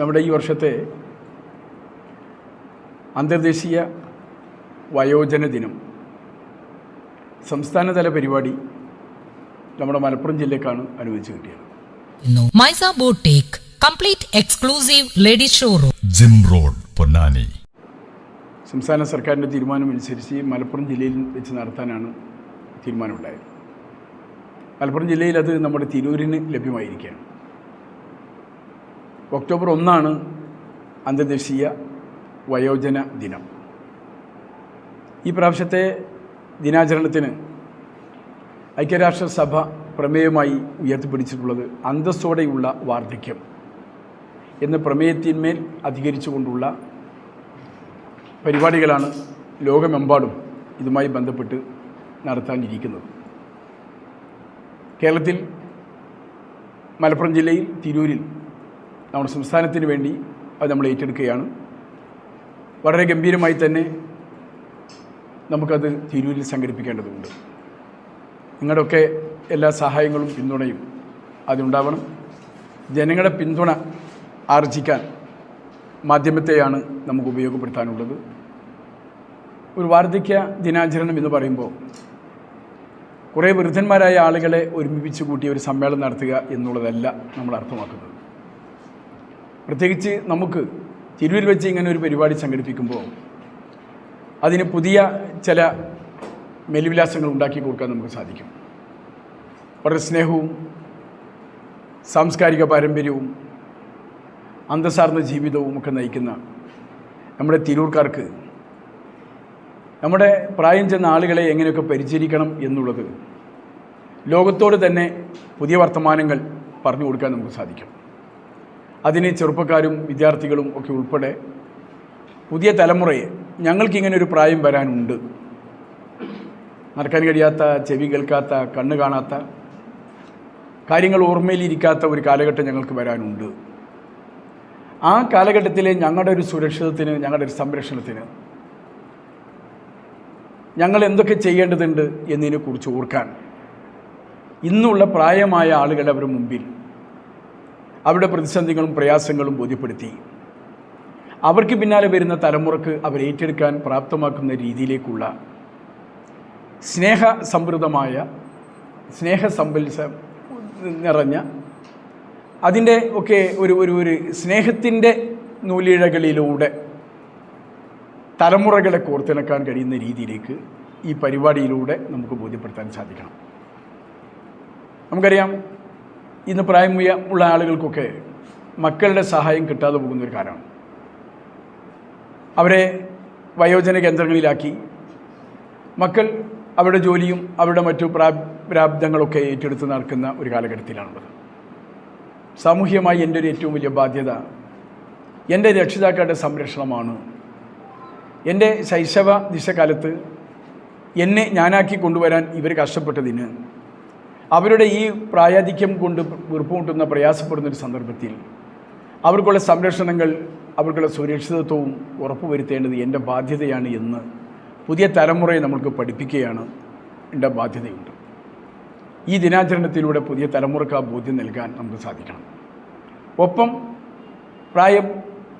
നമ്മുടെ ഈ വർഷത്തെ അന്തർദേശീയ വയോജന ദിനം സംസ്ഥാനതല പരിപാടി നമ്മുടെ മലപ്പുറം ജില്ലക്കാണ് അനുവദിച്ചു കിട്ടിയത്. മൈസ ബോട്ടേക്ക് complete exclusive ladies showroom. Gym road Ponnani. സംസ്ഥാന സർക്കാരിന്റെ തീരുമാനമനുസരിച്ച് മലപ്പുറം ജില്ലയിൽ വെച്ച് നടത്താനാണ് തീരുമാനമുണ്ടായത്. മലപ്പുറം ജില്ലയിൽ അത് നമ്മുടെ തിരൂരിന് ലഭ്യമായിരിക്കുകയാണ്. ഒക്ടോബർ ഒന്നാണ് അന്തർദേശീയ വയോജന ദിനം. ഈ പ്രാവശ്യത്തെ ദിനാചരണത്തിന് ഐക്യരാഷ്ട്രസഭ പ്രമേയമായി ഉയർത്തിപ്പിടിച്ചിട്ടുള്ളത് അന്തസ്സോടെയുള്ള വാർദ്ധക്യം എന്ന പ്രമേയത്തിന്മേൽ അധികരിച്ചുകൊണ്ടുള്ള പരിപാടികളാണ് ലോകമെമ്പാടും ഇതുമായി ബന്ധപ്പെട്ട് നടത്താനിരിക്കുന്നത്. കേരളത്തിൽ മലപ്പുറം ജില്ലയിൽ തിരൂരിൽ നമ്മുടെ സംസ്ഥാനത്തിന് വേണ്ടി അത് നമ്മൾ ഏറ്റെടുക്കുകയാണ്. വളരെ ഗംഭീരമായി തന്നെ നമുക്കത് തിരൂരിൽ സംഘടിപ്പിക്കേണ്ടതുണ്ട്. നിങ്ങളുടെയൊക്കെ എല്ലാ സഹായങ്ങളും പിന്തുണയും അതുണ്ടാവണം ജനങ്ങളുടെ പിന്തുണ ആർജിക്കാൻ മാധ്യമത്തെയാണ് നമുക്ക് ഉപയോഗപ്പെടുത്താനുള്ളത്. ഒരു വാർദ്ധക്യ ദിനാചരണം എന്ന് പറയുമ്പോൾ കുറേ വൃദ്ധന്മാരായ ആളുകളെ ഒരുമിപ്പിച്ച് കൂട്ടി ഒരു സമ്മേളനം നടത്തുക എന്നുള്ളതല്ല നമ്മൾ അർത്ഥമാക്കുന്നത്. പ്രത്യേകിച്ച് നമുക്ക് തിരുവിൽ വെച്ച് ഇങ്ങനെ ഒരു പരിപാടി സംഘടിപ്പിക്കുമ്പോൾ അതിന് പുതിയ ചില മെലിവിലാസങ്ങൾ ഉണ്ടാക്കി കൊടുക്കാൻ നമുക്ക് സാധിക്കും. വളരെ സ്നേഹവും സാംസ്കാരിക പാരമ്പര്യവും അന്തസാർന്ന ജീവിതവും ഒക്കെ നയിക്കുന്ന നമ്മുടെ തിരൂർക്കാർക്ക് നമ്മുടെ പ്രായം ചെന്ന ആളുകളെ എങ്ങനെയൊക്കെ പരിചരിക്കണം എന്നുള്ളത് ലോകത്തോട് തന്നെ പുതിയ വർത്തമാനങ്ങൾ പറഞ്ഞു കൊടുക്കാൻ നമുക്ക് സാധിക്കും. അതിന് ചെറുപ്പക്കാരും വിദ്യാർത്ഥികളും ഒക്കെ ഉൾപ്പെടെ പുതിയ തലമുറയെ ഞങ്ങൾക്കിങ്ങനെ ഒരു പ്രായം വരാനുണ്ട്. നടക്കാൻ കഴിയാത്ത ചെവി കേൾക്കാത്ത കണ്ണ് കാണാത്ത കാര്യങ്ങൾ ഓർമ്മയിലിരിക്കാത്ത ഒരു കാലഘട്ടം ഞങ്ങൾക്ക് വരാനുണ്ട്. ആ കാലഘട്ടത്തിലെ ഞങ്ങളുടെ ഒരു സുരക്ഷിതത്തിന് ഞങ്ങളുടെ ഒരു സംരക്ഷണത്തിന് ഞങ്ങൾ എന്തൊക്കെ ചെയ്യേണ്ടതുണ്ട് എന്നതിനെക്കുറിച്ച് ഓർക്കാൻ ഇന്നുള്ള പ്രായമായ ആളുകൾ അവരുടെ മുമ്പിൽ അവരുടെ പ്രതിസന്ധികളും പ്രയാസങ്ങളും ബോധ്യപ്പെടുത്തി. അവർക്ക് പിന്നാലെ വരുന്ന തലമുറയ്ക്ക് അവരേറ്റെടുക്കാൻ പ്രാപ്തമാക്കുന്ന രീതിയിലേക്കുള്ള സ്നേഹ സമൃദ്ധമായ സ്നേഹസമ്പൽസ നിറഞ്ഞ അതിന്റെ ഒക്കെ ഒരു ഒരു ഒരു സ്നേഹത്തിന്റെ നൂലിഴകളിലൂടെ തലമുറകളെ കോർത്തിണക്കാൻ കഴിയുന്ന രീതിയിലേക്ക് ഈ പരിപാടിയിലൂടെ നമുക്ക് ബോധ്യപ്പെടുത്താൻ സാധിക്കണം. നമുക്കറിയാം ഇന്ന് പ്രായമുയ ഉള്ള ആളുകൾക്കൊക്കെ മക്കളുടെ സഹായം കിട്ടാതെ പോകുന്ന ഒരു കാലമാണ്. അവരെ വയോജന കേന്ദ്രങ്ങളിലാക്കി. മക്കൾ അവരുടെ ജോലിയും അവരുടെ മറ്റു പ്രാ പ്രാബ്ദങ്ങളൊക്കെ ഏറ്റെടുത്ത് നടക്കുന്ന ഒരു കാലഘട്ടത്തിലാണുള്ളത്. സാമൂഹ്യമായി എന്റെ ഒരു ഏറ്റവും വലിയ ബാധ്യത എന്റെ രക്ഷിതാക്കളുടെ സംരക്ഷണമാണ്. എന്റെ ശൈശവ ദിശകാലത്ത് എന്നെ ഞാനാക്കി കൊണ്ടുവരാൻ ഇവർ കഷ്ടപ്പെട്ടതിന് അവരുടെ ഈ പ്രായാധിക്യം കൊണ്ട് വീർപ്പുമുട്ടുന്ന പ്രയാസപ്പെടുന്ന ഒരു സന്ദർഭത്തിൽ അവർക്കുള്ള സംരക്ഷണങ്ങൾ അവർക്കുള്ള സുരക്ഷിതത്വവും ഉറപ്പുവരുത്തേണ്ടത് എന്റെ ബാധ്യതയാണ് എന്ന് പുതിയ തലമുറയെ നമ്മൾക്ക് പഠിപ്പിക്കുകയാണ് എന്റെ ബാധ്യതയുണ്ട്. ഈ ദിനാചരണത്തിലൂടെ പുതിയ തലമുറയ്ക്ക് ആ ബോധ്യം നൽകാൻ നമുക്ക് സാധിക്കണം. ഒപ്പം പ്രായം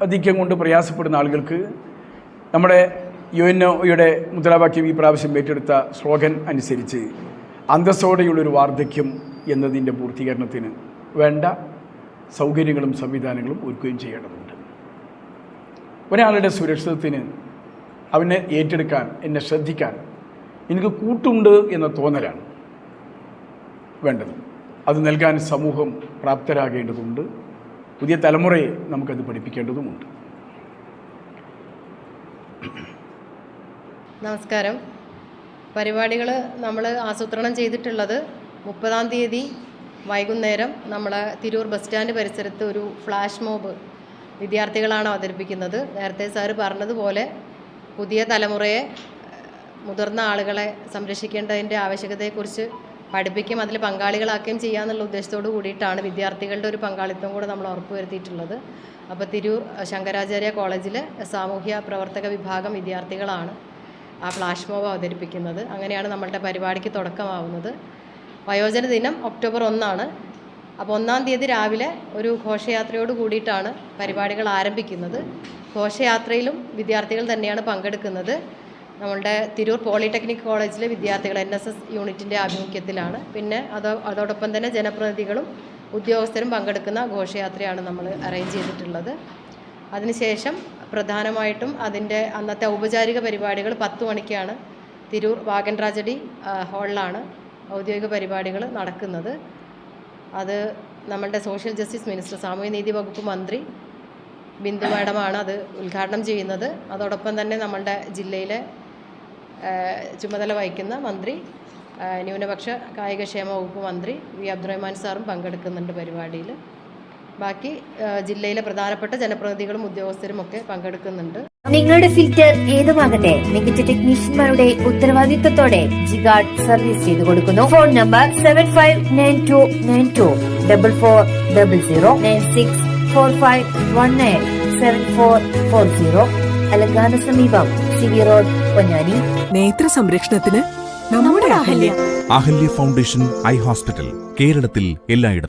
അധികം കൊണ്ട് പ്രയാസപ്പെടുന്ന ആളുകൾക്ക് നമ്മുടെ യു എൻ ഒയുടെ മുദ്രാവാക്യം ഈ പ്രാവശ്യം ഏറ്റെടുത്ത സ്ലോഗൻ അനുസരിച്ച് അന്തസ്സോടെയുള്ളൊരു വാർദ്ധക്യം എന്നതിന്റെ പൂർത്തീകരണത്തിന് വേണ്ട സൗകര്യങ്ങളും സംവിധാനങ്ങളും ഒരുക്കുകയും ചെയ്യേണ്ടതുണ്ട്. ഒരാളുടെ സുരക്ഷിതത്വത്തിന് അവനെ ഏറ്റെടുക്കാൻ എന്നെ ശ്രദ്ധിക്കാൻ എനിക്ക് കൂട്ടുണ്ട് എന്ന തോന്നലാണ് വേണ്ടത്. അത് നൽകാൻ സമൂഹം പ്രാപ്തരാകേണ്ടതുണ്ട്. പുതിയ തലമുറയെ നമുക്കത് പഠിപ്പിക്കേണ്ടതുമുണ്ട്. നമസ്കാരം. പരിപാടികൾ നമ്മൾ ആസൂത്രണം ചെയ്തിട്ടുള്ളത് മുപ്പതാം തീയതി വൈകുന്നേരം നമ്മൾ തിരൂർ ബസ് സ്റ്റാൻഡ് പരിസരത്ത് ഒരു ഫ്ലാഷ് മോബ് വിദ്യാർത്ഥികളാണ് അവതരിപ്പിക്കുന്നത്. നേരത്തെ സാറ് പറഞ്ഞതുപോലെ പുതിയ തലമുറയെ മുതിർന്ന ആളുകളെ സംരക്ഷിക്കേണ്ടതിന്റെ ആവശ്യകതയെക്കുറിച്ച് പഠിപ്പിക്കുകയും അതിൽ പങ്കാളികളാക്കുകയും ചെയ്യാമെന്നുള്ള ഉദ്ദേശത്തോട് കൂടിയിട്ടാണ് വിദ്യാർത്ഥികളുടെ ഒരു പങ്കാളിത്തം കൂടെ നമ്മൾ ഉറപ്പുവരുത്തിയിട്ടുള്ളത്. അപ്പോൾ തിരൂർ ശങ്കരാചാര്യ കോളേജിലെ സാമൂഹ്യ പ്രവർത്തക വിഭാഗം വിദ്യാർത്ഥികളാണ്. ആ ഫ്ലാഷ് മോബ് അവതരിപ്പിക്കുന്നത്. അങ്ങനെയാണ് നമ്മളുടെ പരിപാടിക്ക് തുടക്കമാവുന്നത്. വയോജന ദിനം ഒക്ടോബർ ഒന്നാണ്. അപ്പോൾ ഒന്നാം തീയതി രാവിലെ ഒരു ഘോഷയാത്രയോട് കൂടിയിട്ടാണ് പരിപാടികൾ ആരംഭിക്കുന്നത്. ഘോഷയാത്രയിലും വിദ്യാർത്ഥികൾ തന്നെയാണ് പങ്കെടുക്കുന്നത്. നമ്മളുടെ തിരൂർ പോളിടെക്നിക് കോളേജിലെ വിദ്യാർത്ഥികൾ എൻ എസ് എസ് യൂണിറ്റിന്റെ ആഭിമുഖ്യത്തിലാണ്. പിന്നെ അതോ അതോടൊപ്പം തന്നെ ജനപ്രതിനിധികളും ഉദ്യോഗസ്ഥരും പങ്കെടുക്കുന്ന ഘോഷയാത്രയാണ് നമ്മൾ അറേഞ്ച് ചെയ്തിട്ടുള്ളത്. അതിനുശേഷം പ്രധാനമായിട്ടും അതിന്റെ അന്നത്തെ ഔപചാരിക പരിപാടികൾ പത്ത് മണിക്കാണ്. തിരൂർ വാഗൻ ട്രാജഡി ഹാളിലാണ് ഔദ്യോഗിക പരിപാടികൾ നടക്കുന്നത്. അത് നമ്മളുടെ സോഷ്യൽ ജസ്റ്റിസ് മിനിസ്റ്റർ സാമൂഹ്യനീതി വകുപ്പ് മന്ത്രി ബിന്ദു മാഡമാണ് അത് ഉദ്ഘാടനം ചെയ്യുന്നത്. അതോടൊപ്പം തന്നെ നമ്മളുടെ ജില്ലയിലെ ചുമതല വഹിക്കുന്ന മന്ത്രി ന്യൂനപക്ഷ കായികക്ഷേമ വകുപ്പ് മന്ത്രി വി അബ്ദുറഹ്മാൻ സാറും പങ്കെടുക്കുന്നുണ്ട് പരിപാടിയിൽ. ബാക്കി ജില്ലയിലെ പ്രധാനപ്പെട്ട ജനപ്രതിനിധികളും ഉദ്യോഗസ്ഥരും ഒക്കെ പങ്കെടുക്കുന്നുണ്ട്. നിങ്ങളുടെ ഫിൽറ്റർ ഏതുമാകട്ടെ മികച്ച ടെക്നീഷ്യന്മാരുടെ ഉത്തരവാദിത്തത്തോടെ ജിഗാർഡ് സർവീസ് ചെയ്തു കൊടുക്കുന്നു. Phone number seven five nine two nine two double four double zero nine six four five one nine seven four four zero അലങ്കാന സമീപം സി വി റോഡ് പൊന്നാനി. നേത്ര സംരക്ഷണത്തിന് നമ്മുടെ Ahalya. Ahalya foundation eye hospital കേരളത്തിൽ എല്ലായിടത്തും.